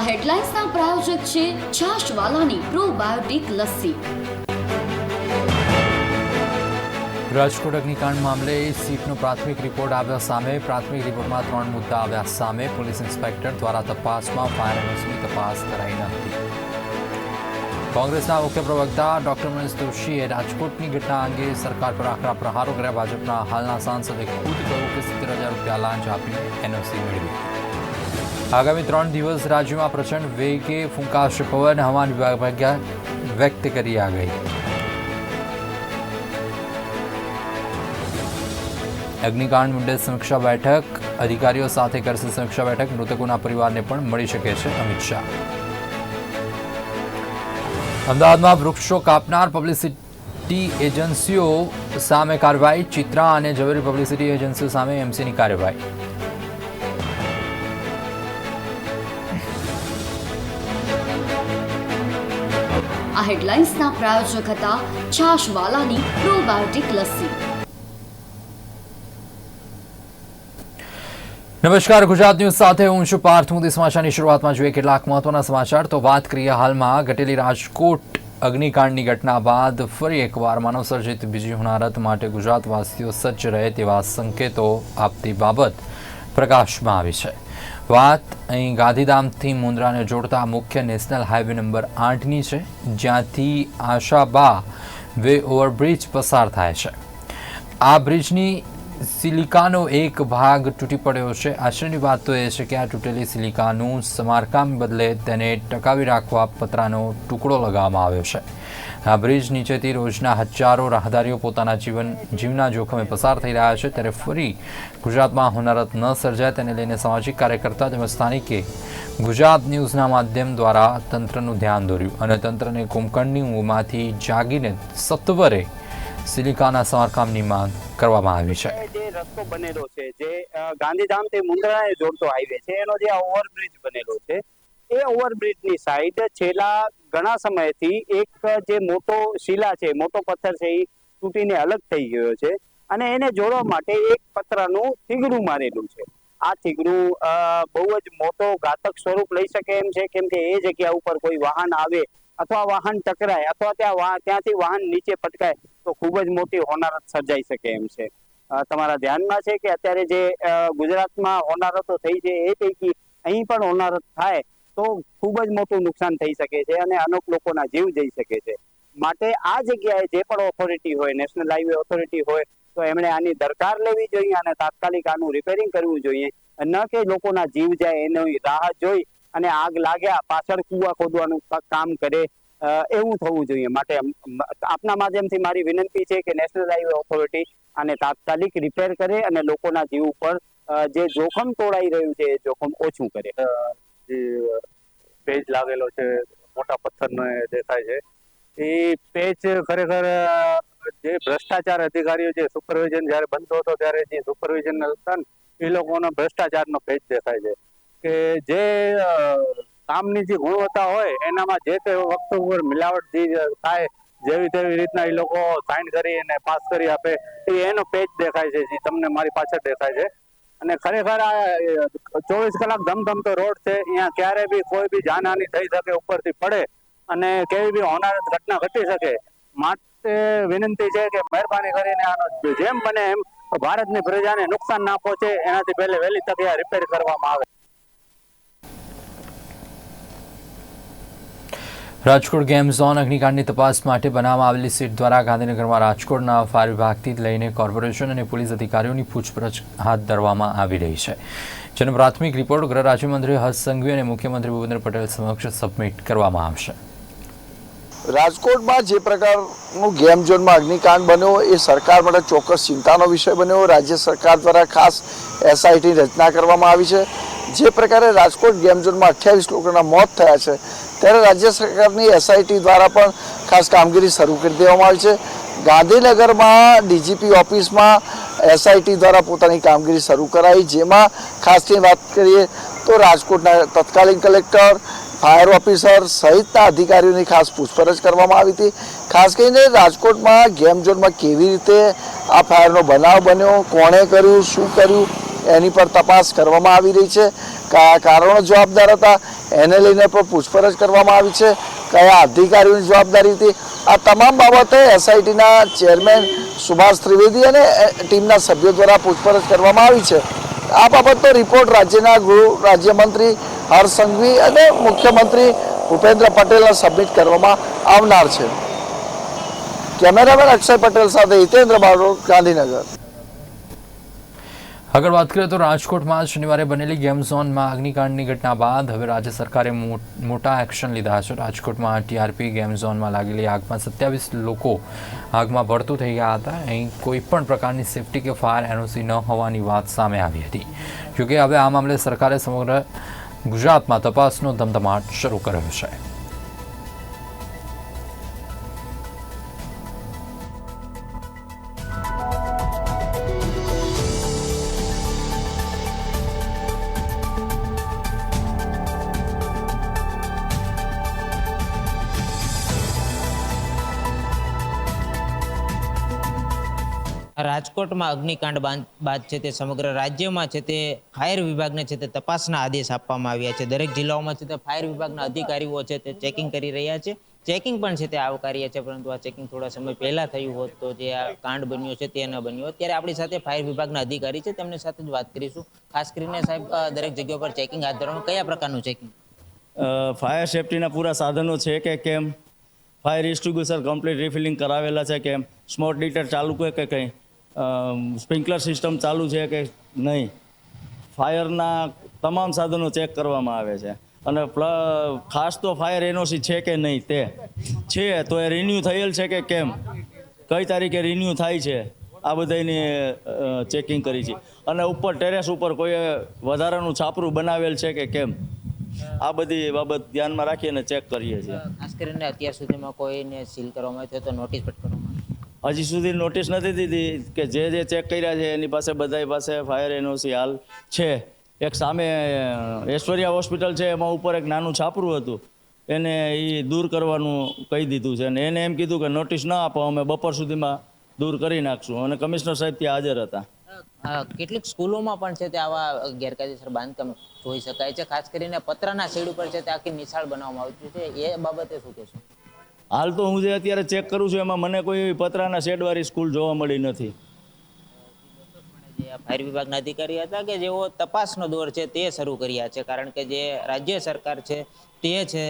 આ હેડલાઇન્સના પ્રાયોજક છે છાશવાલાની પ્રોબાયોટિક લસ્સી. રાજકોટ અગ્નિકાંડ મામલે સીટનો પ્રાથમિક રિપોર્ટ આવ્યા સામે, પ્રાથમિક રિપોર્ટમાં ત્રણ મુદ્દા આવ્યા સામે. પોલીસ ઇન્સ્પેક્ટર દ્વારા તપાસમાં ફાયર એનઓસીની તપાસ કરાઈ ન કોંગ્રેસના મુખ્ય પ્રવક્તા ડોક્ટર મનીષ દોશીએ રાજકોટની ઘટના અંગે સરકાર પર આકરા પ્રહારો કર્યા. ભાજપના હાલના સાંસદે ખુદ કહ્યું કે સિત્તેર હજાર રૂપિયા લાંચ આપી એનઓસી મેળવી. આગામી ત્રણ દિવસ રાજ્યમાં પ્રચંડ વેગે ફૂંકાશે પવન. હવામાન વિભાગ વ્યક્ત કરી આગાહી અગ્નિકાંડ મુદ્દે સમીક્ષા બેઠક. અધિકારીઓ સાથે કરશે સમીક્ષા બેઠક. મૃતકોના પરિવારને પણ મળી શકે છે અમિત શાહ. અમદાવાદમાં વૃક્ષો કાપનાર પબ્લિસિટી એજન્સીઓ સામે કાર્યવાહી. ચિત્રા અને ઝવેરી પબ્લિસિટી એજન્સીઓ સામે એમસીની કાર્યવાહી. હેડલાઇન્સના પ્રાયોજક હતા છાશવાલાની પ્રોબાયોટિક લસ્સી. નમસ્કાર, ગુજરાત ન્યૂઝ સાથે હું છું પાર્થ. મોદી સમાચારની શરૂઆતમાં જોઈએ કેટલાક મહત્વના સમાચાર. તો વાત કરીએ હાલમાં ઘટેલી રાજકોટ અગ્નિકાંડની ઘટના બાદ ફરી એકવાર માનવસર્જિત બીજી હોનારત માટે ગુજરાતવાસીઓ સજ્જ રહે તેવા સંકેતો આપતી બાબત પ્રકાશમાં આવી છે. વાત અહીં ગાંધીધામથી મુન્દ્રાને જોડતા મુખ્ય નેશનલ હાઈવે નંબર આઠની છે, જ્યાંથી આશાબા વે ઓવરબ્રિજ પસાર થાય છે. આ બ્રિજની સિલિકાનો એક ભાગ તૂટી પડ્યો છે. આશ્ચર્યની વાત તો એ છે કે આ તૂટેલી સિલિકાનું સમારકામ બદલે તેને ટકાવી રાખવા પતરાનો ટુકડો લગાવવામાં આવ્યો છે. આ બ્રિજ નીચેથી રોજના હજારો રાહદારીઓ પોતાના જીવન, જીવના જોખમે પસાર થઈ રહ્યા છે. ત્યારે ફરી ગુજરાતમાં હોનારત ન સર્જાય તેને લઈને સામાજિક કાર્યકર્તા તેમજ સ્થાનિકે ગુજરાત ન્યૂઝના માધ્યમ દ્વારા તંત્રનું ધ્યાન દોર્યું અને તંત્રને કુંભકર્ણની ઊંઘમાંથી જાગીને સત્વરે સિલિકાના સમારકામની માંગ કરવામાં આવી છે. જે રસ્તો બનેલો છે, જે ગાંધીધામથી મુન્દ્રાને જોડતો હાઈવે છે, એનો જે ઓવરબ્રિજ બનેલો છે, એ ઓવરબ્રિજની સાઈડ છેલ્લા ઘણા સમયથી એક જે મોટો શિલા છે, મોટો પથ્થર છે, એ તૂટીને અલગ થઈ ગયો છે અને એને જોડવા માટે એક પતરાનું થીગડું મારેલું છે. આ થીગડું બહુ જ મોટો ઘાતક સ્વરૂપ લઈ શકે એમ છે, કેમ કે એ જગ્યા ઉપર કોઈ વાહન આવે અથવા વાહન ટકરાય અથવા ત્યાં ત્યાંથી વાહન નીચે પટકાય, તો ખૂબ જ મોટી હોનારત સર્જાઈ શકે એમ છે. તમારા ધ્યાનમાં છે કે અત્યારે જે ગુજરાતમાં હોનારતો થઈ છે એ પૈકી અહીં પણ હોનારત થાય, તો ખૂબ જ મોટું નુકસાન થઈ શકે છે અને અનેક લોકોના જીવ જઈ શકે છે. માટે આ જગ્યાએ જે પણ ઓથોરિટી હોય નેશનલ હાઈવે ઓથોરિટી હોય, તો એમણે આની દરકાર લેવી જોઈએ અને તાત્કાલિક આનું રિપેરિંગ કરવું જોઈએ. ન કે લોકોના જીવ જાય, એની રાહ જોઈ અને આગ લાગ્યા, પાછળ કુવા ખોદવાનું કામ કરે એવું થવું જોઈએ માટે આપના માધ્યમથી મારી વિનંતી છે કે નેશનલ હાઈવે ઓથોરિટી આને તાત્કાલિક રિપેર કરે અને લોકોના જીવ ઉપર જે જોખમ તોડાઈ રહ્યું છે એ જોખમ ઓછું કરે. જે પેજ લાગેલો છે, મોટા પથ્થરનો દેખાય છે. એ પેજ ખરેખર જે ભ્રષ્ટાચાર અધિકારીઓ જે સુપરવિઝન જ્યારે બનતો હતો ત્યારે જે સુપરવિઝન હતા એ લોકોનો ભ્રષ્ટાચારનો પેજ દેખાય છે. કે જે કામની જે ગુણવત્તા હોય, એનામાં જે તે વખત ઉપર મિલાવટ જે થાય, જેવી તેવી રીતના એ લોકો સાઇન કરી અને પાસ કરી આપે, એ એનો પેજ દેખાય છે, જે તમને મારી પાછળ દેખાય છે. અને ખરેખર આ ચોવીસ કલાક ધમધમતો રોડ છે, અહીંયા ક્યારે બી કોઈ બી જાનહાની થઈ શકે, ઉપરથી પડે, અને કેવી બી હોનારત ઘટના ઘટી શકે, માટે વિનંતી છે કે મહેરબાની કરીને આનો જેમ બને એમ ભારતની પ્રજાને નુકસાન ના પહોંચે, એનાથી પહેલે વહેલી તકે રિપેર કરવામાં આવે. રાજકોટ ગેમ ઝોન અગ્નિકાંડની તપાસ માટે બનાવવામાં આવેલી સીટ દ્વારા ગાંધીનગરમાં રાજકોટના ફાયર વિભાગથી લઈને કોર્પોરેશન અને પોલીસ અધિકારીઓની પૂછપરછ હાથ ધરવામાં આવી રહી છે. જેનો પ્રાથમિક રિપોર્ટ ગૃહ રાજ્યમંત્રી હર્ષ સંઘવી અને મુખ્યમંત્રી ભૂપેન્દ્ર પટેલ સમક્ષ સબમિટ કરવામાં આવશે. રાજકોટમાં જે પ્રકારનું ગેમ ઝોનમાં અગ્નિકાંડ બન્યો એ સરકાર માટે ચોક્કસ ચિંતાનો વિષય બન્યો. રાજ્ય સરકાર દ્વારા ખાસ એસઆઈટીની રચના કરવામાં આવી છે. જે પ્રકારે રાજકોટ ગેમ ઝોનમાં અઠ્યાવીસ લોકોના મોત થયા છે ત્યારે રાજ્ય સરકારની એસઆઈટી દ્વારા પણ ખાસ કામગીરી શરૂ કરી દેવામાં આવી છે. ગાંધીનગરમાં ડીજીપી ઓફિસમાં એસઆઈટી દ્વારા પોતાની કામગીરી શરૂ કરાઈ. જેમાં ખાસની વાત કરીએ તો રાજકોટના તત્કાલીન કલેક્ટર, ફાયર ઓફિસર સહિતના અધિકારીઓની ખાસ પૂછપરછ કરવામાં આવી હતી. ખાસ કરીને રાજકોટમાં ગેમ ઝોનમાં કેવી રીતે આ ફાયરનો બનાવ બન્યો, કોણે કર્યું, શું કર્યું? એની પર તપાસ કરવામાં આવી રહી છે. કયા કારણો જવાબદાર હતા, એને લઈને પણ પૂછપરછ કરવામાં આવી છે. કયા અધિકારીઓની જવાબદારી હતી, આ તમામ બાબતે એસઆઈટીના ચેરમેન સુભાષ ત્રિવેદી અને ટીમના સભ્યો દ્વારા પૂછપરછ કરવામાં આવી છે. આ બાબતનો રિપોર્ટ રાજ્યના ગૃહ રાજ્યમંત્રી હર્ષ સંઘવી અને મુખ્યમંત્રી ભૂપેન્દ્ર પટેલને સબમિટ કરવામાં આવનાર છે. કેમેરામેન અક્ષય પટેલ સાથે હિતેન્દ્ર બારોટ, ગાંધીનગર. આગળ વાત કરીએ તો રાજકોટમાં શનિવારે બનેલી ગેમ ઝોનમાં અગ્નિકાંડની ઘટના બાદ હવે રાજ્ય સરકારે મોટા એક્શન લીધા છે. રાજકોટમાં ટીઆરપી ગેમ ઝોનમાં લાગેલી આગમાં સત્યાવીસ લોકો આગમાં ભરતું થઈ ગયા હતા. અહીં કોઈ પણ પ્રકારની સેફટી કે ફાયર એનઓસી ન હોવાની વાત સામે આવી હતી. જોકે હવે આ મામલે સરકારે સમગ્ર ગુજરાતમાં તપાસનો ધમધમાટ શરૂ કર્યો છે. રાજકોટમાં અગ્નિકાંડ બાદ છે તે સમગ્ર રાજ્યમાં છે તે ફાયર વિભાગને છે તે તપાસના આદેશ આપવામાં આવ્યા છે. દરેક જિલ્લાઓમાં છે તે ફાયર વિભાગના અધિકારીઓ છે તે ચેકિંગ કરી રહ્યા છે. ચેકિંગ પણ છે તે આવકાર્ય છે, પરંતુ આ ચેકિંગ થોડા સમય પહેલા થયું હોત તો જે આ કાંડ બન્યો છે તે ન બન્યો હોત. ત્યારે આપણી સાથે ફાયર વિભાગના અધિકારી છે, તેમની સાથે જ વાત કરીશું. ખાસ કરીને સાહેબ દરેક જગ્યા પર ચેકિંગ હાથ ધરવાનું કયા પ્રકારનું ચેકિંગ? ફાયર સેફટીના પૂરા સાધનો છે કે કેમ? ફાયર એક્સ્ટિંગ્વિશર કમ્પ્લીટ રિફિલિંગ કરાવેલા છે કેમ? સ્મોટ ડિટેક્ટર ચાલુ કે કંઈ? સ્પ્રિંકલર સિસ્ટમ ચાલુ છે કે નહીં? ફાયરના તમામ સાધનો ચેક કરવામાં આવે છે. અને ખાસ તો ફાયર એનઓસી છે કે નહીં તે? છે, તો એ રિન્યૂ થયેલ છે કે કેમ? કઈ તારીખે રિન્યૂ થાય છે? આ બધાની ચેકિંગ કરી છે. અને ઉપર ટેરેસ ઉપર કોઈએ વધારાનું છાપરું બનાવેલ છે કે કેમ? આ બધી બાબત ધ્યાનમાં રાખીને ચેક કરીએ છીએ. ખાસ કરીને અત્યાર સુધીમાં કોઈને સીલ કરવામાં આવ્યું તો નોટિસ પણ કરવામાં હજી સુધી નોટિસ નથી દીધી કે જે જે ચેક કર્યા છે, એની પાસે બધા પાસે ફાયર એનઓસી હાલ છે. એક સામે ઐશ્વર્યા હોસ્પિટલ છે, એમાં ઉપર એક નાનું છાપરું હતું. એને એ દૂર કરવાનું કહી દીધું છે. અને એને એમ કીધું કે નોટિસ ના આપો, અમે બપોર સુધીમાં દૂર કરી નાખશું. અને કમિશનર સાહેબ ત્યાં હાજર હતા. કેટલીક સ્કૂલોમાં પણ છે તે આવા ગેરકાયદેસર બાંધકામ જોઈ શકાય છે. ખાસ કરીને પતરાના શેડ ઉપર છે તે આખી નિશાળ બનાવવામાં આવતી છે. એ બાબતે શું કહેશો? હાલ તો હું જે અત્યારે ચેક કરું છું, એમાં મને કોઈ પતરાના શેડવાળી સ્કૂલ જોવા મળી નથી. ફાયર વિભાગના અધિકારી હતા કે જેઓ તપાસનો દોર છે તે શરૂ કર્યા છે, કારણ કે જે રાજ્ય સરકાર છે તે છે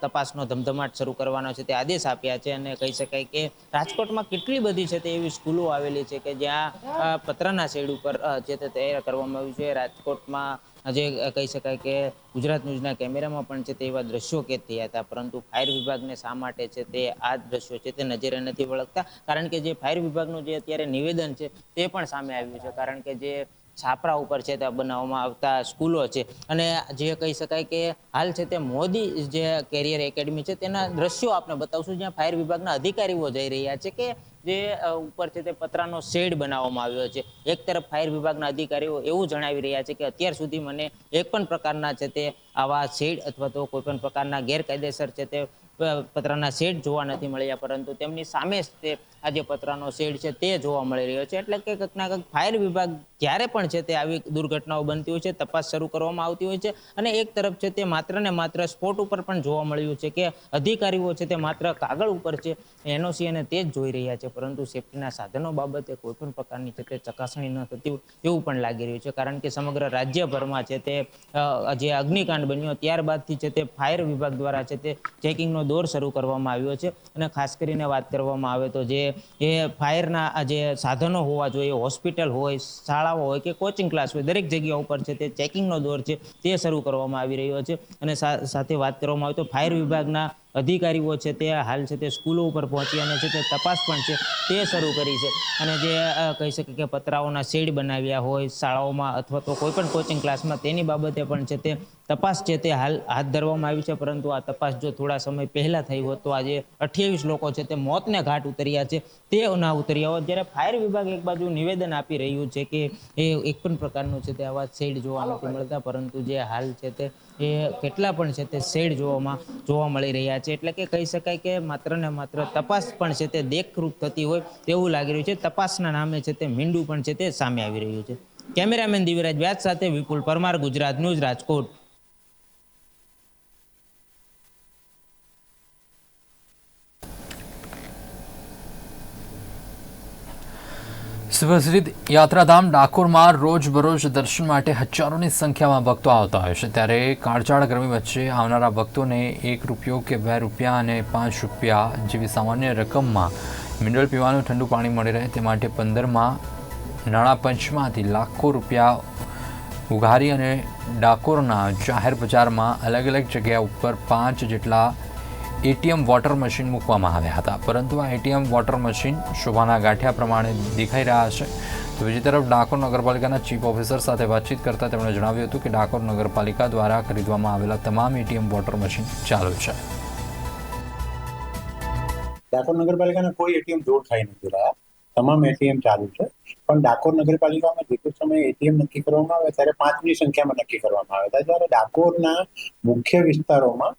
તપાસનો ધમધમાટ શરૂ કરવાનો છે, તે આદેશ આપ્યા છે અને કહી શકાય કે રાજકોટમાં કેટલી બધી છે તે એવી સ્કૂલો આવેલી છે કે જ્યાં પત્રના શેડ ઉપર જે તે તૈયાર કરવામાં આવ્યું છે. રાજકોટમાં જે કહી શકાય કે ગુજરાત ન્યૂઝના કેમેરામાં પણ છે તે એવા દ્રશ્યો કેદ થયા હતા, પરંતુ ફાયર વિભાગને શા માટે છે તે આ દ્રશ્યો છે તે નજરે નથી વળગતા? કારણ કે જે ફાયર વિભાગનું જે અત્યારે નિવેદન છે તે પણ સામે આવ્યું છે. કારણ કે જે છાપરા ઉપર છે તે બનાવવામાં આવતા સ્કૂલો છે. અને જે કહી શકાય કે હાલ છે તે મોદી જે કેરિયર એકેડમી છે તેના દ્રશ્યો આપણે બતાવશું. જ્યાં ફાયર વિભાગના અધિકારીઓ જઈ રહ્યા છે કે જે ઉપર છે તે પતરાનો શેડ બનાવવામાં આવ્યો છે. એક તરફ ફાયર વિભાગના અધિકારીઓ એવું જણાવી રહ્યા છે કે અત્યાર સુધી મને એક પણ પ્રકારના છે તે આવા શેડ અથવા તો કોઈ પણ પ્રકારના ગેરકાયદેસર છે તે પતરાના શેડ જોવા નથી મળ્યા. પરંતુ તેમની સામે તે આ જે પતરાનો શેડ છે તે જોવા મળી રહ્યો છે. એટલે કે કંઈક ના કંઈક ફાયર વિભાગ જ્યારે પણ છે તે આવી દુર્ઘટનાઓ બનતી હોય છે, તપાસ શરૂ કરવામાં આવતી હોય છે અને એક તરફ છે તે માત્ર ને માત્ર સ્પોટ ઉપર પણ જોવા મળ્યું છે કે અધિકારીઓ છે તે માત્ર કાગળ ઉપર છે એનઓસી અને તે જ જોઈ રહ્યા છે, પરંતુ સેફટીના સાધનો બાબતે કોઈ પણ પ્રકારની છે તે ચકાસણી ન થતી એવું પણ લાગી રહ્યું છે, કારણ કે સમગ્ર રાજ્યભરમાં છે તે જે અગ્નિકાંડ બન્યો ત્યારબાદથી છે તે ફાયર વિભાગ દ્વારા છે તે ચેકિંગનો દોર શરૂ કરવામાં આવ્યો છે અને ખાસ કરીને વાત કરવામાં આવે તો જે, એ ફાયરના જે સાધનો હોવા જોઈએ, હોસ્પિટલ હોય શાળાઓ હોય કે કોચિંગ ક્લાસ હોય, દરેક જગ્યા ઉપર છે તે ચેકિંગનો દોર છે, તે શરૂ કરવામાં આવી રહ્યો છે. અને સાથે વાત કરવામાં આવે તો ફાયર વિભાગના અધિકારીઓ છે તે હાલ છે તે સ્કૂલો ઉપર પહોંચી અને છે તે તપાસ પણ છે તે શરૂ કરી છે. અને જે કહી શકે કે પતરાઓના શેડ બનાવ્યા હોય, શાળાઓમાં અથવા તો કોઈ પણ કોચિંગ ક્લાસમાં તેની બાબતે પણ છે તે તપાસ છે તે હાલ હાથ ધરવામાં આવી છે. પરંતુ આ તપાસ જો થોડા સમય પહેલા થઈ હોત તો આજે અઠ્યાવીસ લોકો છે તે મોતને ઘાટ ઉતર્યા છે. તે ના ઉતર્યા હોત. જ્યારે ફાયર વિભાગ એક બાજુ નિવેદન આપી રહ્યું છે કે એ એક પણ પ્રકારનું છે તે આવા શેડ જોવા નથી મળતા. પરંતુ જે હાલ છે તે એ કેટલા પણ છે તે શેડ જોવામાં, જોવા મળી રહ્યા છે. એટલે કે કહી શકાય કે માત્ર ને માત્ર તપાસ પણ છે તે દેખરૂપ થતી હોય તેવું લાગી રહ્યું છે. તપાસના નામે છે તે મીંડું પણ છે તે સામે આવી રહ્યું છે. કેમેરામેન દિવ્યરાજ વ્યાસ સાથે વિપુલ પરમાર, ગુજરાત ન્યૂઝ રાજકોટ. સુપ્રસિદ્ધ યાત્રાધામ ડાકોરમાં રોજબરોજ દર્શન માટે હજારોની સંખ્યામાં ભક્તો આવતા હોય છે. ત્યારે કાળઝાળ ગરમી વચ્ચે આવનારા ભક્તોને એક રૂપિયો કે બે રૂપિયા અને પાંચ રૂપિયા જેવી સામાન્ય રકમમાં મિનરલ પીવાનું ઠંડુ પાણી મળી રહે. તે માટે પંદરમાં નાણાં પંચમાંથી લાખો રૂપિયા ઉઘારી અને ડાકોરના જાહેર બજારમાં અલગ અલગ જગ્યા ઉપર પાંચ જેટલા એટીએમ વોટર મશીન મૂકવામાં આવ્યા હતા. પરંતુ આ એટીએમ વોટર મશીન શોભાના ગાંઠિયા પ્રમાણે દેખાઈ રહ્યા છે. તો બીજી તરફ ડાકોર નગરપાલિકાના ચીફ ઓફિસર સાથે વાતચીત કરતા તેમણે જણાવ્યું હતું કે ડાકોર નગરપાલિકા દ્વારા ખરીદવામાં આવેલા તમામ એટીએમ વોટર મશીન ચાલુ છે. ડાકોર નગરપાલિકાના કોઈ એટીએમ જોડ થઈ નથી રહ્યા. તમામ એટીએમ ચાલુ છે. પણ ડાકોર નગરપાલિકામાં જે સમયે એટીએમ નક્કી કરવામાં આવે, ત્યારે પાંચની સંખ્યામાં નક્કી કરવામાં આવે. ત્યારે ડાકોરના મુખ્ય વિસ્તારોમાં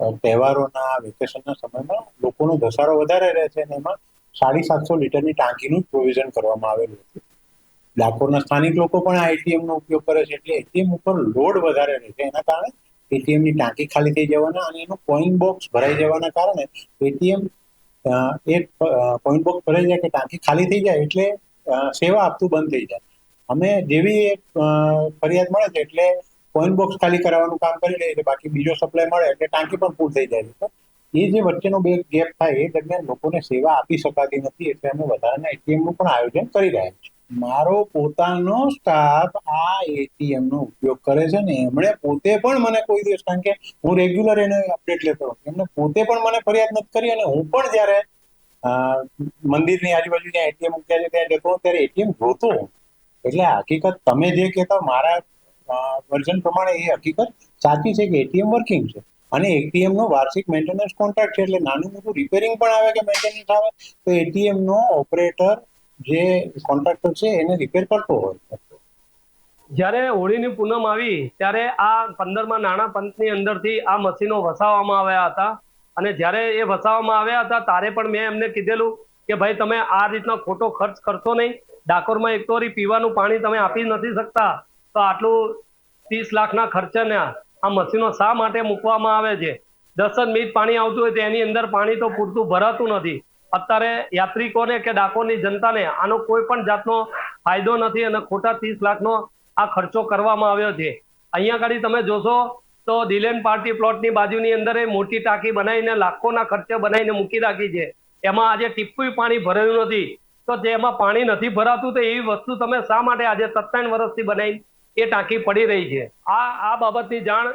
તહેવારોના વેકેશનના સમયમાં લોકોનો ધસારો વધારે રહે છે અને એમાં સાડી સાતસો લીટરની ટાંકીનું પ્રોવિઝન કરવામાં આવેલું હતું. ડાકોરના સ્થાનિક લોકો પણ આ એટીએમ નો ઉપયોગ કરે છે એટલે એટીએમ ઉપર લોડ વધારે રહે છે. એના કારણે એટીએમની ટાંકી ખાલી થઈ જવાના અને એનું કોઈન બોક્સ ભરાઈ જવાના કારણે એટીએમ એક કોઈન બોક્સ ભરાઈ જાય કે ટાંકી ખાલી થઈ જાય એટલે સેવા આપતું બંધ થઈ જાય. અમે જેવી એક ફરિયાદ મળે છે એટલે કોઈન બોક્સ ખાલી કરાવવાનું કામ કરી રહી છે બાકી બીજો સપ્લાય મળે એટલે ટાંકી પણ ફૂલ થઈ જાય છે. એ જે વચ્ચેનો બે ગેપ થાય, એ દરમિયાન લોકોને સેવા આપી શકાતી નથી, એટલે અમે વધારાના એટીએમનું પણ આયોજન કરી રહ્યા છીએ મારો પોતાનો સ્ટાફ આ એટીએમ નો ઉપયોગ કરે છે ને, એમણે પોતે પણ મને કોઈ દિવસ, કારણ કે હું રેગ્યુલર એને અપડેટ લેતો એમને પોતે પણ મને ફરિયાદ નથી કરી અને હું પણ જ્યારે મંદિરની આજુબાજુ જ્યાં એટીએમ મૂક્યા છે, ત્યાં જતો ત્યારે એટીએમ જોતો એટલે હકીકત તમે જે કહેતા મારા વર્ઝન પ્રમાણે એ હકીકત સાચી છે કે એટીએમ વર્કિંગ છે. અને એટીએમ નો વાર્ષિક મેન્ટેનન્સ કોન્ટ્રાક્ટ છે એટલે નાનું મોટું રિપેરિંગ પણ આવે કે મેન્ટેનન્સ આવે, તો એટીએમ નો ઓપરેટર જે કોન્ટ્રાક્ટર છે એને રિપેર કરતો હોય. જ્યારે હોળીની પૂનમ આવી, ત્યારે આ પંદરમાં નાણાં પંચની અંદરથી આ મશીનો વસાવવામાં આવ્યા હતા. અને જ્યારે એ વસાવવામાં આવ્યા હતા, તારે પણ મેં એમને કીધેલું કે ભાઈ, તમે આ રીતના ખોટો ખર્ચ કરશો નહીં. ડાકોરમાં એક તો વળી પીવાનું પાણી તમે આપી નથી શકતા. તો આટલું ત્રીસ લાખના ખર્ચને આ મશીનો શા માટે મૂકવામાં આવે છે? દસ જ મિનિટ પાણી આવતું હોય તો એની અંદર પાણી તો પૂરતું ભરાતું નથી. અત્યારે યાત્રિકોને કે ડાકોરની જનતાને આનો કોઈ પણ જાતનો ફાયદો નથી અને ખોટા ત્રીસ લાખનો આ ખર્ચો કરવામાં આવ્યો છે. અહીંયા આગળ તમે જોશો તો દિલેન પાર્ટી પ્લોટની બાજુની અંદર એ મોટી ટાંકી બનાવીને લાખોના ખર્ચે બનાવીને મૂકી રાખી છે. એમાં આજે ટીપું પાણી ભરેલું નથી. તો જેમાં પાણી નથી ભરાતું તો એવી વસ્તુ તમે શા માટે આજે સત્તાવન વર્ષથી બનાવી એ ટાંકી પડી રહી છે. આ આ બાબતની જાણ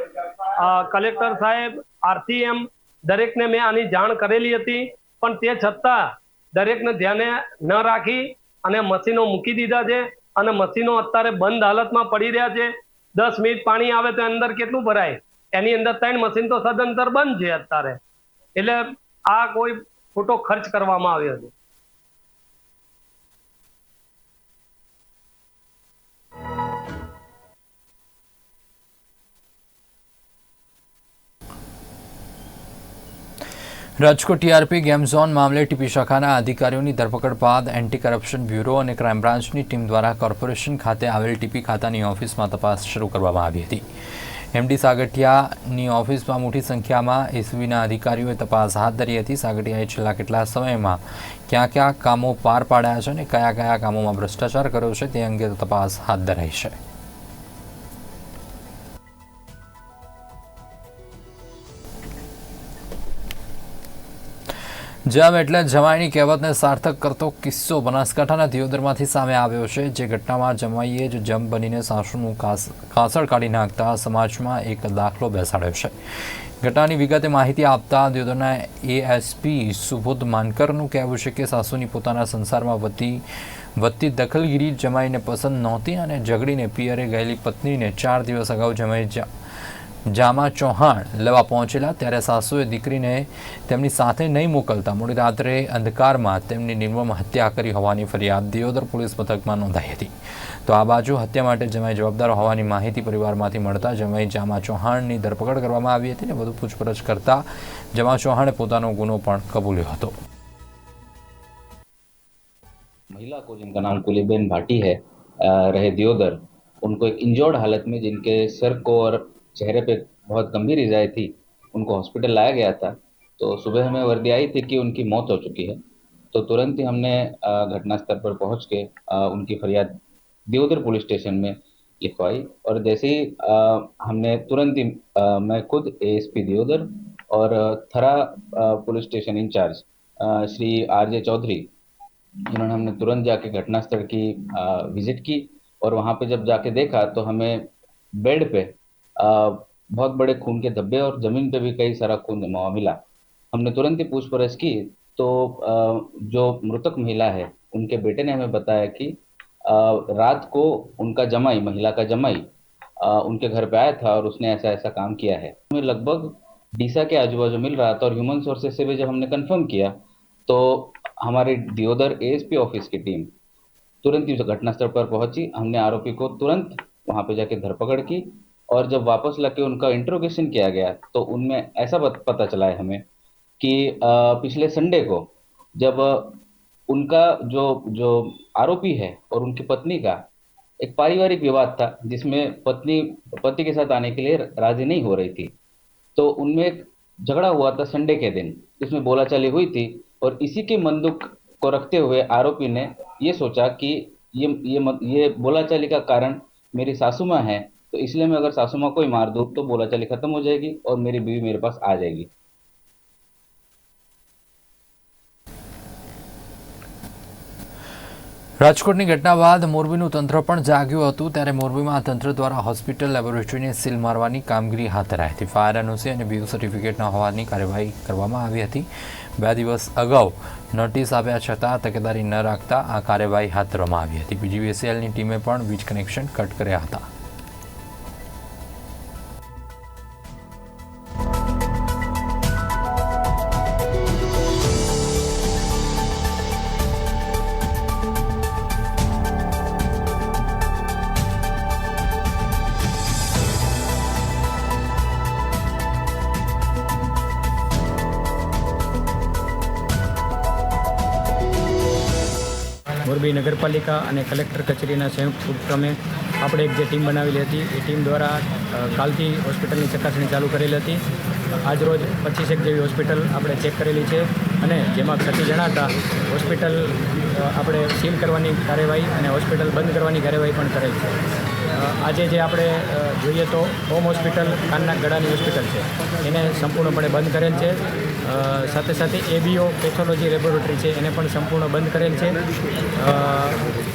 કલેક્ટર સાહેબ, આરસીએમ દરેકને મેં આની જાણ કરેલી હતી, પણ તે છતાં દરેકને ધ્યાને ન રાખી અને મશીનો મૂકી દીધા છે અને મશીનો અત્યારે બંધ હાલતમાં પડી રહ્યા છે. દસ મિનિટ પાણી આવે તો અંદર કેટલું ભરાય? એની અંદર ત્રણ મશીન તો સદંતર બંધ છે અત્યારે. એટલે આ કોઈ ખોટો ખર્ચ કરવામાં આવ્યો છે. રાજકોટ ટીઆરપી ગેમ ઝોન મામલે ટીપી શાખાના અધિકારીઓની ધરપકડ બાદ એન્ટી કરપ્શન બ્યુરો અને ક્રાઇમ બ્રાન્ચની ટીમ દ્વારા કોર્પોરેશન ખાતે આવેલ ટીપી ખાતાની ઓફિસમાં તપાસ શરૂ કરવામાં આવી હતી. એમડી સાગઠિયાની ઓફિસમાં મોટી સંખ્યામાં એસબીના અધિકારીઓએ તપાસ હાથ ધરી હતી. સાગઠિયાએ છેલ્લા કેટલા સમયમાં ક્યાં ક્યાં કામો પાર પાડ્યા છે અને કયા કયા કામોમાં ભ્રષ્ટાચાર કર્યો છે તે અંગે તપાસ હાથ ધરાઈ છે. જમ એટલે જમાઈની કહેવતને સાર્થક કરતો કિસ્સો બનાસકાંઠાના દિયોદરમાંથી સામે આવ્યો છે. જે ઘટનામાં જમાઈએ જ જમ બનીને સાસુનું કાસ કાસળ કાઢી નાખતા સમાજમાં એક દાખલો બેસાડ્યો છે. ઘટનાની વિગતે માહિતી આપતા દિયોદરના એએસપી સુબોધ માનકરનું કહેવું છે કે સાસુની પોતાના સંસારમાં વધતી વધતી દખલગીરી જમાઈને પસંદ નહોતી અને ઝઘડીને પિયરે ગયેલી પત્નીને ચાર દિવસ અગાઉ જમાઈ જા- જામા ચૌહાણ લેવા પહોંચેલા ત્યારે સાસુએ દીકરીને તેમની સાથે નહીં મોકલતા મોડી રાત્રે અંધકારમાં તેમની નિર્મમ હત્યા કરી હોવાની ફરિયાદ દિયોદર પોલીસ મથકમાં નોંધાઈ હતી તો આ બાજુ હત્યા માટે જમાઈ જવાબદાર હોવાની માહિતી પરિવારમાંથી મળતા જમાઈ જામા ચૌહાણની ધરપકડ કરવામાં આવી હતી અને વધુ પૂછપરછ કરતા જમા ચૌહાણે પોતાનો ગુનો પણ કબૂલ્યો હતો महिला को जिनका नाम कुलीबेन भाटी है अ, रहे दियोदर उनको एक इंजर्ड हालत में जिनके सर को और चेहरे पे बहुत गंभीर इजाएँ थी। उनको हॉस्पिटल लाया गया था। तो सुबह हमें वर्दी आई थी कि उनकी मौत हो चुकी है। तो तुरंत ही हमने घटनास्थल पर पहुँच के उनकी फरियाद दियोदर पुलिस स्टेशन में लिखवाई और जैसे ही हमने तुरंत ही मैं खुद एएसपी दियोदर और Thara police station incharge Shri R J Chaudhary, इन्होंने हमने तुरंत जाके घटनास्थल की विज़िट की और वहाँ पे जब जाके देखा तो हमें बेड पे बहुत बड़े खून के धब्बे और ज़मीन पे भी कई सारा खून जमा हुआ, मिला। हमने तुरंत ही पूछपरछ की तो जो मृतक महिला है, उनके बेटे ने हमें बताया कि रात को उनका जमाई, महिला का जमाई उनके घर पे आया था और उसने ऐसा ऐसा काम किया है। हमें लगभग डीसा के आजू बाजू मिल रहा था और ह्यूमन सोर्सेज से भी जब हमने कंफर्म किया तो हमारे दियोदर एएसपी ऑफ़िस की टीम तुरंत ही घटनास्थल पर पहुँची। हमने आरोपी को तुरंत वहाँ पे जाके धरपकड़ की और जब वापस लाके उनका इंट्रोगेशन किया गया तो उनमें ऐसा पता चला है हमें कि पिछले संडे को जब उनका जो जो आरोपी है और उनकी पत्नी का एक पारिवारिक विवाद था, जिसमें पत्नी, पति के साथ आने के लिए राज़ी नहीं हो रही थी तो उनमें एक झगड़ा हुआ था संडे के दिन, जिसमें बोलाचाली हुई थी और इसी के मंदुक को रखते हुए आरोपी ने ये सोचा कि ये ये ये बोलाचाली का कारण मेरी सासू माँ है तो इसलिए मैं अगर सासू माँ को ही मार दूँ तो बोलाचाली खत्म हो जाएगी और मेरी बीवी मेरे पास आ जाएगी રાજકોટની ઘટના બાદ મોરબીનું તંત્ર પણ જાગ્યું હતું ત્યારે મોરબીમાં તંત્ર દ્વારા હોસ્પિટલ લેબોરેટરીને સીલ મારવાની કામગીરી હાથ ધરાઈ હતી ફાયર એનઓસી અને બીયુ સર્ટિફિકેટ ન હોવાની કાર્યવાહી કરવામાં આવી હતી બે દિવસ અગાઉ નોટિસ આપ્યા છતાં તકેદારી ન રાખતા આ કાર્યવાહી હાથ ધરવામાં આવી હતી પીજીવીસીએલની ટીમે પણ વીજ કનેક્શન કટ કર્યા હતા નગરપાલિકા અને કલેક્ટર કચેરીના સંયુક્ત ઉપક્રમે આપણે એક જે ટીમ બનાવેલી હતી, એ ટીમ દ્વારા કાલથી હોસ્પિટલની ચકાસણી ચાલુ કરેલી હતી. આજરોજ પચીસેક જેવી હોસ્પિટલ આપણે ચેક કરેલી છે અને જેમાં ક્ષતિ જણાતા હોસ્પિટલ આપણે સીલ કરવાની કાર્યવાહી અને હોસ્પિટલ બંધ કરવાની કાર્યવાહી પણ કરેલ છે. આજે જે આપણે જોઈએ તો હોમ હોસ્પિટલ કાનના ગળાની હોસ્પિટલ છે. એને સંપૂર્ણપણે બંધ કરેલ છે. સાથે સાથે એબીઓ પેથોલોજી લેબોરેટરી છે, એને પણ સંપૂર્ણ બંધ કરેલ છે.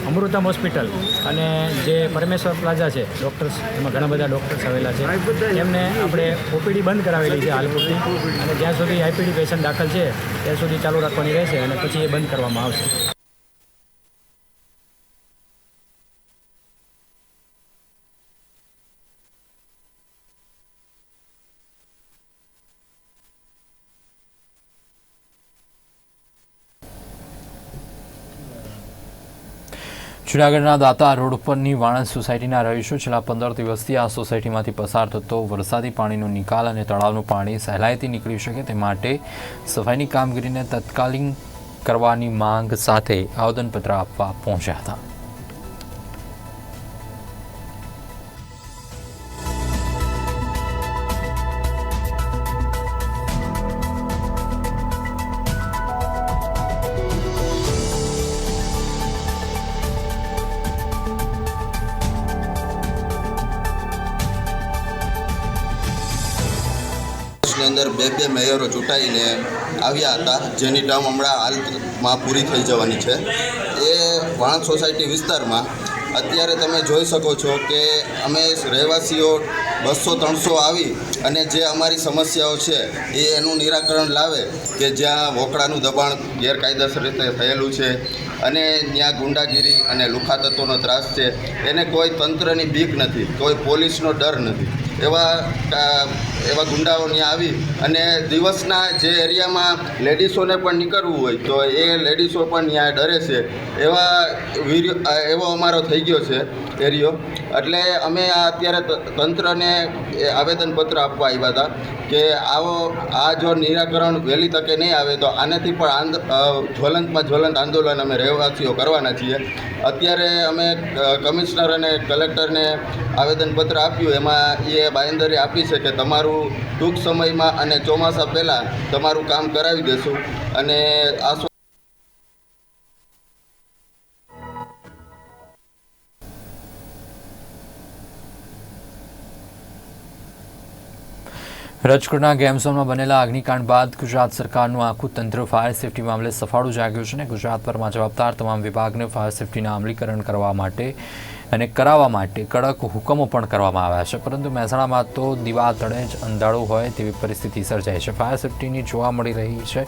અમૃતમ હોસ્પિટલ અને જે પરમેશ્વર પ્લાઝા છે ડૉક્ટર્સ એમાં ઘણા બધા ડૉક્ટર્સ આવેલા છે. એમને આપણે ઓપીડી બંધ કરાવેલી છે હાલ પૂરતી. અને જ્યાં સુધી આઈપીડી પેશન્ટ દાખલ છે, ત્યાં સુધી ચાલુ રાખવાની રહેશે અને પછી એ બંધ કરવામાં આવશે. જૂનાગઢના દાતા રોડ ઉપરની વાણંદ સોસાયટીના રહીશો છેલ્લા પંદર દિવસથી આ સોસાયટીમાંથી પસાર થતો વરસાદી પાણીનો નિકાલ અને તળાવનું પાણી સહેલાઈથી નીકળી શકે તે માટે સફાઈની કામગીરીને તત્કાલીન કરવાની માંગ સાથે આવેદનપત્ર આપવા પહોંચ્યા હતા. જેની ટર્મ હમણાં હાલમાં પૂરી થઈ જવાની છે. એ વાણંદ સોસાયટી વિસ્તારમાં અત્યારે તમે જોઈ શકો છો કે અમે રહેવાસીઓ બસો ત્રણસો આવી અને જે અમારી સમસ્યાઓ છે એ એનું નિરાકરણ લાવે કે જ્યાં વોકડાનું દબાણ ગેરકાયદેસર રીતે થયેલું છે અને ત્યાં ગુંડાગીરી અને લુખા ત્રાસ છે. એને કોઈ તંત્રની બીક નથી, કોઈ પોલીસનો ડર નથી. એવા એવા ગુંડાઓ ત્યાં આવી અને દિવસના જે એરિયામાં લેડીસોને પણ નીકળવું હોય તો એ લેડીસો પણ ત્યાં ડરે છે. એવા વીર એવો અમારો થઈ ગયો છે એરિયો. એટલે અમે આ અત્યારે તંત્રને આવેદનપત્ર આપવા આવ્યા હતા કે આવો, આ જો નિરાકરણ વહેલી તકે નહીં આવે તો આનાથી પણ આંદ જ્વલંતમાં જ્વલંત આંદોલન અમે રહેવાસીઓ કરવાના છીએ. અત્યારે અમે કમિશનર અને કલેક્ટરને આવેદનપત્ર આપ્યું. એમાં એ બાયંદરી આપી છે કે તમારું ટૂંક સમયમાં અને ચોમાસા પહેલાં તમારું કામ કરાવી દેશું અને આ રાજકોટના ગેમઝોનમાં બનેલા અગ્નિકાંડ બાદ ગુજરાત સરકારનું આખું તંત્ર ફાયર સેફટી મામલે સફાળું જાગ્યું છે અને ગુજરાત પરમાં જવાબદાર તમામ વિભાગને ફાયર સેફટીના અમલીકરણ કરવા માટે અને કરાવવા માટે કડક હુકમો પણ કરવામાં આવ્યા છે. પરંતુ મહેસાણામાં તો દીવા તળે જ અંધાળું હોય તેવી પરિસ્થિતિ સર્જાઈ છે. ફાયર સેફટીની જોવા મળી રહી છે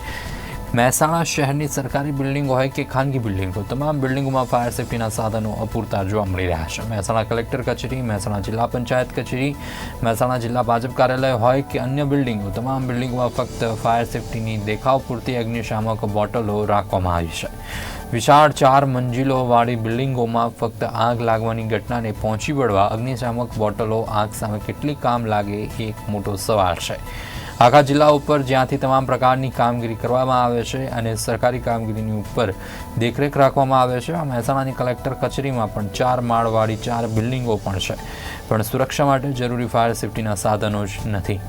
મહેસાણા શહેરની સરકારી બિલ્ડિંગ હોય કે ખાનગી બિલ્ડિંગો, તમામ બિલ્ડિંગોમાં ફાયર સેફટીના સાધનો અપૂરતા જોવા મળી રહ્યા છે. મહેસાણા કલેક્ટર કચેરી, મહેસાણા જિલ્લા પંચાયત કચેરી, મહેસાણા જિલ્લા ભાજપ કાર્યાલય હોય કે અન્ય બિલ્ડિંગો, તમામ બિલ્ડિંગોમાં ફક્ત ફાયર સેફટીની દેખાવ પૂરતી અગ્નિશામક બોટલો રાખવામાં આવી છે. વિશાળ ચાર મંજિલોવાળી બિલ્ડિંગોમાં ફક્ત આગ લાગવાની ઘટનાને પહોંચી વળવા અગ્નિશામક બોટલો, આગ સામે કેટલી કામ લાગે એ એક મોટો સવાલ છે. આખા જિલ્લા ઉપર જ્યાંથી તમામ પ્રકારની કામગીરી કરવામાં આવે છે અને સરકારી કામગીરીની ઉપર દેખરેખ રાખવામાં આવે છે આ મહેસાણાની કલેક્ટર કચેરીમાં પણ ચાર માળવાળી, ચાર બિલ્ડિંગો પણ છે. પણ સુરક્ષા માટે જરૂરી ફાયર સેફટીના સાધનો જ નથી.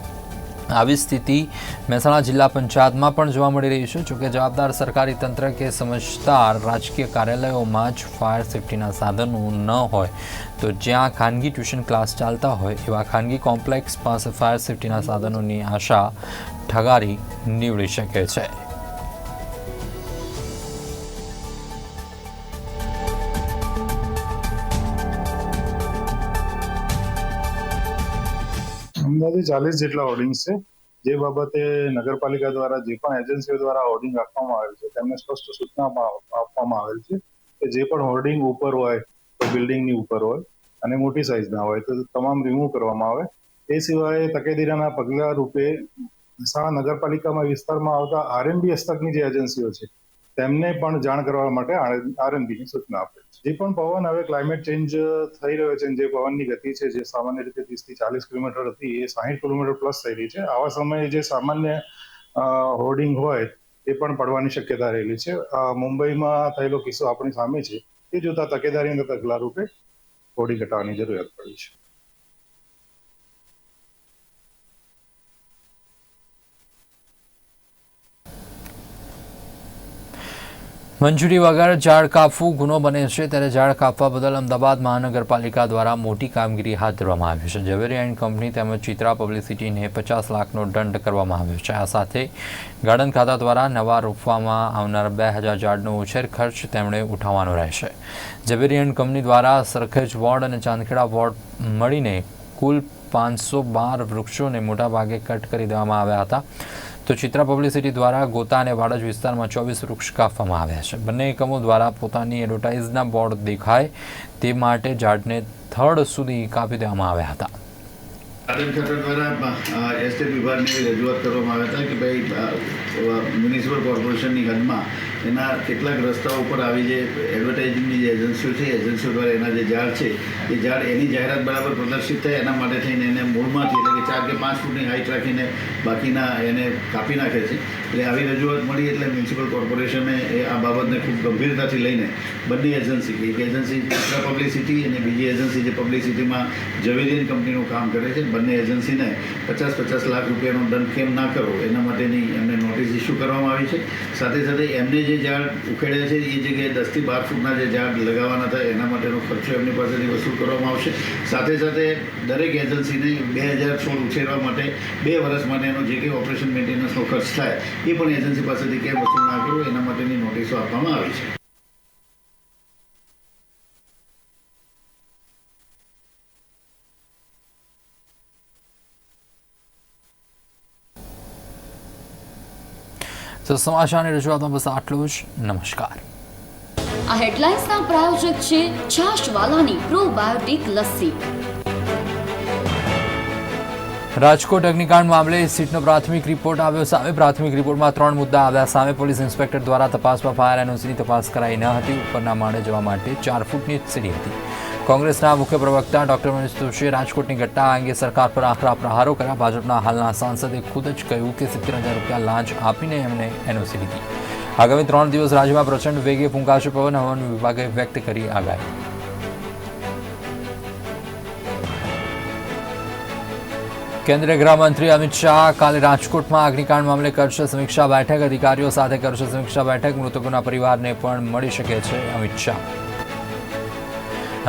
આવી સ્થિતિ મહેસાણા જિલ્લા પંચાયતમાં પણ જોવા મળી રહી છે. જોકે જવાબદાર સરકારી તંત્ર કે સમજદાર રાજકીય કાર્યાલયોમાં જ ફાયર સેફટીના સાધનો ન હોય તો જ્યાં ખાનગી ટ્યુશન ક્લાસ ચાલતા હોય એવા ખાનગી કોમ્પ્લેક્સ પાસે ફાયર સેફટીના સાધનોની આશા ઠગારી નીવડી શકે છે. અંદાજે ચાલીસ જેટલા હોર્ડિંગ છે. જે બાબતે નગરપાલિકા દ્વારા જે પણ એજન્સીઓ દ્વારા હોર્ડિંગ આપવામાં આવેલ છે, તેમને સ્પષ્ટ સૂચના આપવામાં આવેલ છે કે જે પણ હોર્ડિંગ ઉપર હોય, તો બિલ્ડિંગની ઉપર હોય અને મોટી સાઇઝના હોય, તો તમામ રિમૂવ કરવામાં આવે. એ સિવાય તકેદીરાના પગલા રૂપે મહેસાણા નગરપાલિકામાં વિસ્તારમાં આવતા આરએમબી હસ્તકની જે એજન્સીઓ છે તેમને પણ જાણ કરવા માટે આરએનબીની સૂચના આપે છે. જે પણ પવન હવે ક્લાઇમેટ ચેન્જ થઈ રહ્યો છે જે પવનની ગતિ છે, જે સામાન્ય રીતે ત્રીસથી ચાલીસ કિલોમીટર હતી, એ સાહીઠ કિલોમીટર પ્લસ થઈ રહી છે. આવા સમયે જે સામાન્ય હોર્ડિંગ હોય, એ પણ પડવાની શક્યતા રહેલી છે. મુંબઈમાં થયેલો કિસ્સો આપણી સામે છે. એ જોતા તકેદારી અને તગલા રૂપે હોર્ડિંગ ઘટાડવાની જરૂરિયાત પડી છે. મંજૂરી વગર ઝાડ કાપવું ગુનો બને છે ત્યારે ઝાડ કાપવા બદલ અમદાવાદ મહાનગરપાલિકા દ્વારા મોટી કામગીરી હાથ ધરવામાં આવી છે. ઝવેરી એન્ડ કંપની તેમજ ચિત્રા પબ્લિસિટીને પચાસ લાખનો દંડ કરવામાં આવ્યો છે. આ સાથે ગાર્ડન ખાતા દ્વારા નવા રોપવામાં આવનાર બે હજાર ઝાડનો ઉછેર ખર્ચ તેમણે ઉઠાવવાનો રહેશે. ઝવેરી એન્ડ કંપની દ્વારા સરખેજ વોર્ડ અને ચાંદખેડા વોર્ડ મળીને કુલ પાંચસો બાર વૃક્ષોને મોટાભાગે કટ કરી દેવામાં આવ્યા હતા. તો ચિત્રા પબ્લિસિટી દ્વારા ગોતા અને વાડજ વિસ્તારમાં ચોવીસ વૃક્ષ કાપવામાં આવ્યા છે. બંને એકમો દ્વારા પોતાની એડવર્ટાઇઝના બોર્ડ દેખાય તે માટે ઝાડને થર્ડ સુધી કાપી દેવામાં આવ્યા હતા. ગાર્ડન ખાતા દ્વારા એસ્ટેટ વિભાગને રજૂઆત કરવામાં આવ્યા હતા કે ભાઈ મ્યુનિસિપલ કોર્પોરેશનની હદમાં એના કેટલાક રસ્તાઓ ઉપર આવી જે એડવર્ટાઇઝિંગની જે એજન્સીઓ છે, એજન્સીઓ દ્વારા એના જે ઝાડ છે, એ ઝાડ એની જાહેરાત બરાબર પ્રદર્શિત થાય એના માટે થઈને એને મૂળમાંથી એટલે કે ચાર કે પાંચ ફૂટની હાઇટ રાખીને બાકીના એને કાપી નાખે છે. એટલે આવી રજૂઆત મળી એટલે મ્યુનિસિપલ કોર્પોરેશને એ આ બાબતને ખૂબ ગંભીરતાથી લઈને બંને એજન્સી, એક એજન્સી પબ્લિસિટી અને બીજી એજન્સી જે પબ્લિસિટીમાં ઝવેરિયન કંપનીનું કામ કરે છે બંને એજન્સીને પચાસ પચાસ લાખ રૂપિયાનો દંડ કેમ ના કરો, એના માટેની એમને નોટિસ ઇસ્યુ કરવામાં આવી છે. સાથે સાથે એમને જે ઝાડ ઉખેડ્યા છે, એ જગ્યાએ દસથી બાર ફૂટના જે ઝાડ લગાવવાના થાય એના માટેનો ખર્ચો એમની પાસેથી વસૂલ કરવામાં આવશે. સાથે સાથે દરેક એજન્સીને બે હજાર છોડ ઉછેરવા માટે બે વર્ષ માટેનો જે કંઈ ઓપરેશન મેન્ટેનન્સનો ખર્ચ થાય, એ પણ એજન્સી પાસેથી કેમ વસૂલ ના કરવો એના માટેની નોટિસો આપવામાં આવી છે. તો સમાચારની રજૂઆતમાં બસ આટલું જ. નમસ્કાર. આ હેડલાઇન્સના પ્રાયોજક છે છાશવાલાની પ્રોબાયોટિક લસ્સી. રાજકોટ અગ્નિકાંડ મામલે સીટનો પ્રાથમિક રિપોર્ટ આવ્યો સામે. પ્રાથમિક રિપોર્ટમાં ત્રણ મુદ્દા આવ્યા સામે. પોલીસ ઇન્સ્પેક્ટર દ્વારા તપાસમાં ફાયર એનઓસીની તપાસ કરાઈ ન હતી. ઉપરના માળે જવા માટે ચાર ફૂટની સીડી હતી. કોંગ્રેસના મુખ્ય પ્રવક્તા ડોક્ટર મનીષ દોશીએ રાજકોટની ઘટના અંગે સરકાર પર આકરા પ્રહારો કર્યા. ભાજપના હાલના સાંસદે ખુદ જ કહ્યું કે સિત્તેર હજાર રૂપિયા લાંચ આપીને એમને એનઓસી લીધી. આગામી ત્રણ દિવસ રાજ્યમાં પ્રચંડ વેગે ફૂંકાશે પવન. હવામાન વિભાગે વ્યક્ત કરી આગાહી. કેન્દ્રીય ગૃહમંત્રી અમિત શાહ કાલે રાજકોટમાં અગ્નિકાંડ મામલે કરશે સમીક્ષા બેઠક. અધિકારીઓ સાથે કરશે સમીક્ષા બેઠક. મૃતકોના પરિવારને પણ મળી શકે છે અમિત શાહ.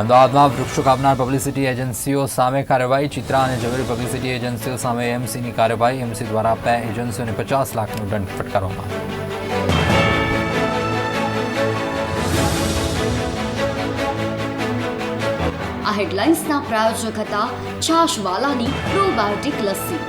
અમદાવાદમાં વૃક્ષો કાપનાર પબ્લિસિટી એજન્સીઓ સામે કાર્યવાહી. ચિત્રા અને ઝવેરી પબ્લિસિટી એજન્સીઓ સામે એમસીની કાર્યવાહી. એમસી દ્વારા બે એજન્સીઓને પચાસ લાખનો દંડ ફટકારવામાં આવ્યો. આ હેડલાઇન્સના પ્રાયોજક હતા છાશવાલાની પ્રોબાયોટિક લસ્સી.